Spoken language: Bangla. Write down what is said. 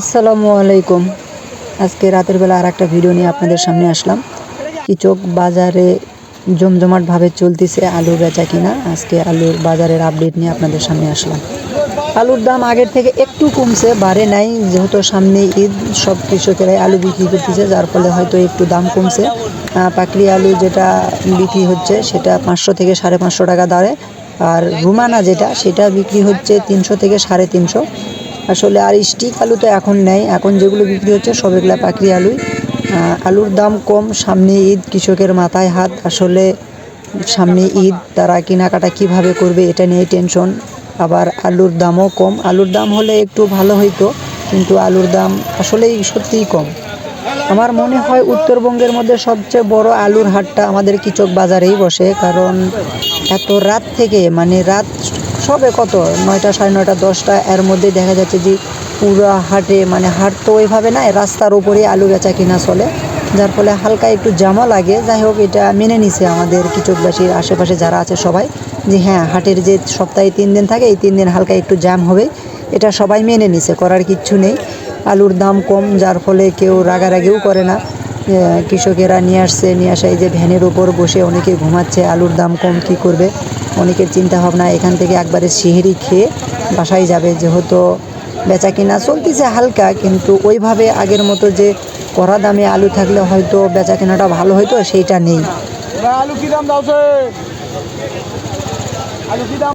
আসসালামু আলাইকুম। আজকে রাতের বেলা আর একটা ভিডিও নিয়ে আপনাদের সামনে আসলাম। কিচক বাজারে জমজমাটভাবে চলতেছে আলু বেচা কিনা? আজকে আলুর বাজারের আপডেট নিয়ে আপনাদের সামনে আসলাম। আলুর দাম আগের থেকে একটু কমছে, বাড়ে নাই। যেহেতু সামনে ঈদ, সব কৃষকেরাই আলু বিক্রি করতেছে, যার ফলে হয়তো একটু দাম কমছে। পাকড়ি আলু যেটা বিক্রি হচ্ছে, সেটা পাঁচশো থেকে সাড়ে পাঁচশো টাকা দাঁড়ে আর রুমানা যেটা, সেটা বিক্রি হচ্ছে তিনশো থেকে সাড়ে তিনশো। আসলে আর স্টিক আলু তো এখন নেই। এখন যেগুলো বিক্রি হচ্ছে সব এগুলা পাকড়ি আলুই। আলুর দাম কম, সামনে ঈদ, কৃষকের মাথায় হাত। আসলে সামনে ঈদ, তারা কেনাকাটা কীভাবে করবে এটা নিয়ে টেনশন। আবার আলুর দামও কম। আলুর দাম হলে একটু ভালো হইতো, কিন্তু আলুর দাম আসলেই সত্যিই কম। আমার মনে হয় উত্তরবঙ্গের মধ্যে সবচেয়ে বড় আলুর হাটটা আমাদের কিচক বাজারেই বসে, কারণ এত রাত থেকে মানে রাত সবে কত? নয়টা সাড়ে নয়টা, দশটা, এর মধ্যে দেখা যাচ্ছে যে পুরো হাটে মানে হাট তো ওইভাবে নাই, রাস্তার উপরেই আলু বেচা কিনা চলে। যার ফলে হালকা একটু জামা লাগে। যাই হোক, এটা মেনে নিছে আমাদের কিচকবাসীর আশেপাশে যারা আছে সবাই যে হ্যাঁ হাটের যে সপ্তাহে তিন দিন থাকে, এই তিন দিন হালকা একটু জ্যাম হবে। এটা সবাই মেনে নিছে, করার কিচ্ছু নেই। আলুর দাম কম, যার ফলে কেউ রাগারাগিও করে না। কৃষকেরা নিয়ে আসছে, নিয়ে আসা এই যে ভ্যানের উপর বসে অনেকে ঘুমাচ্ছে, আলুর দাম কম কি করবে? অনেকের চিন্তা ভাবনা এখান থেকে একবারে সিহেরি খেয়ে বাসায় যাবে যেহেতু বেচা কিনা চলতেছে হালকা, কিন্তু ওইভাবে আগের মতো যে কড়া দামে আলু থাকলে হয়তো বেচা কেনাটা ভালো হয়তো সেইটা নেই। আলু দাম দাও আলু কি দাম?